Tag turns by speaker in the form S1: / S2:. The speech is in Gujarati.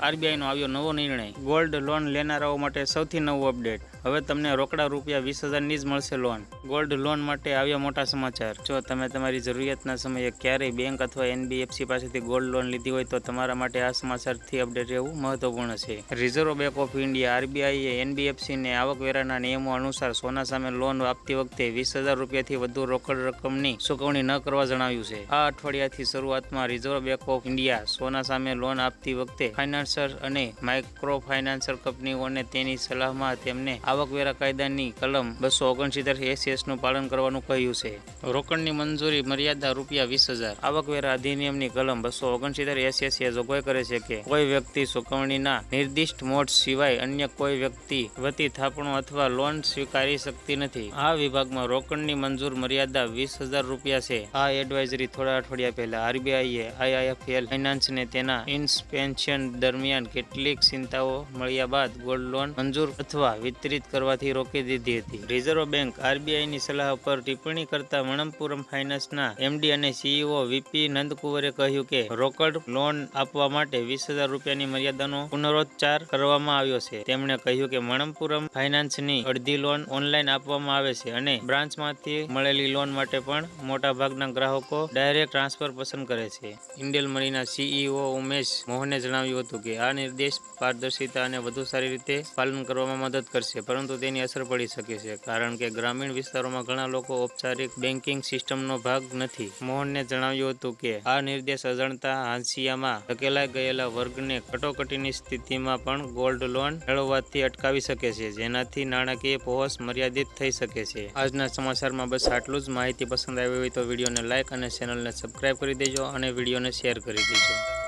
S1: આરબીઆઈનો આવ્યો નવો નિર્ણય. ગોલ્ડ લોન લેનારાઓ માટે સૌથી નવું અપડેટ. હવે તમને રોકડા રૂપિયા વીસ હજારની જ મળશે લોન. ગોલ્ડ લોન માટે આવ્યા મોટા સમાચાર. જો તમે તમારી જરૂરિયાતના સમયે ક્યારેય બેંક અથવા એનબીએફસી પાસેથી ગોલ્ડ લોન લીધી હોય તો તમારા માટે આ સમાચારથી અપડેટ રહેવું મહત્વપૂર્ણ છે. રિઝર્વ બેંક ઓફ ઇન્ડિયા, આરબીઆઈએ એનબીએફસીને આવકવેરાના નિયમો અનુસાર સોના સામે લોન આપતી વખતે વીસ હજાર રૂપિયાથી વધુ રોકડ રકમની ચૂકવણી ન કરવા જણાવ્યું છે. આ અઠવાડિયાથી શરૂઆતમાં રિઝર્વ બેંક ઓફ ઇન્ડિયા સોના સામે લોન આપતી વખતે ફાઇનાન્સર અને માઇક્રો ફાઇનાન્સર કંપનીઓને તેની સલાહમાં તેમને આવકવેરા કાયદાની કલમ બસો ઓગણસિત્તેર એસએસનું પાલન કરવાનું કહ્યું છે. રોકડની મંજૂરી મર્યાદા રૂપિયા વીસ હજાર. આવકવેરા અધિનિયમની કલમ બસો ઓગણસિત્તેર એસએસ એ જોગવાઈ કરે છે કે કોઈ વ્યક્તિ ચૂકવણીના નિર્દિષ્ટ મોડ સિવાય અન્ય કોઈ વ્યક્તિ વતી થાપણો અથવા લોન સ્વીકારી શકતી નથી. આ વિભાગમાં રોકડની મંજૂર મર્યાદા વીસ હજાર રૂપિયા છે. આ એડવાઇઝરી થોડા અઠવાડિયા પહેલા આરબીઆઈએ આઈઆઈએફએલ ફાઇનાન્સને તેના ઇન્સ્પેન્શન દરમિયાન કેટલીક ચિંતાઓ મળ્યા બાદ ગોલ્ડ લોન મંજૂર અથવા વિતરિત કરવાથી રોકી દીધી હતી. રિઝર્વ બેંક આરબીઆઈની સલાહ પર ટિપ્પણી કરતા મણપ્પુરમ ફાઇનાન્સના એમડી અને સીઈઓ વીપી નંદકુવરે કહ્યું કે, રોકડ લોન આપવા માટે વીસ હજાર રૂપિયાની મર્યાદાનો પુનરોચ્ચાર કરવામાં આવ્યો છે. તેમણે કહ્યું કે મણમપુરમ ફાઇનાન્સની અડધી લોન ઓનલાઈન આપવામાં આવે છે અને બ્રાન્ચમાંથી મળેલી લોન માટે પણ મોટા ભાગના ગ્રાહકો ડાયરેક્ટ ટ્રાન્સફર પસંદ કરે છે. ઇન્ડેલ મરીના સીઈઓ ઉમેશ મોહને જણાવ્યું હતું કે આ નિર્દેશ પારદર્શિતા અને વધુ સારી રીતે પાલન કરવામાં મદદ કરશે, પરંતુ તેની અસર પડી શકે છે, કારણ કે ગ્રામીણ વિસ્તારોમાં ઘણા લોકો ઔપચારિક બેન્કિંગ સિસ્ટમનો ભાગ નથી. મોહનને જણાવ્યું હતું કે, આ નિર્દેશ અજાણતા હાંસિયામાં ધકેલાઈ ગયેલા વર્ગને કટોકટીની સ્થિતિમાં પણ ગોલ્ડ લોન મેળવવાથી અટકાવી શકે છે, જેનાથી નાણાકીય પહોંચ મર્યાદિત થઈ શકે છે. આજના સમાચારમાં બસ આટલું જ. માહિતી પસંદ આવી હોય તો વિડીયોને લાઇક અને ચેનલને સબસ્ક્રાઇબ કરી દેજો અને વિડીયોને શેર કરી દેજો.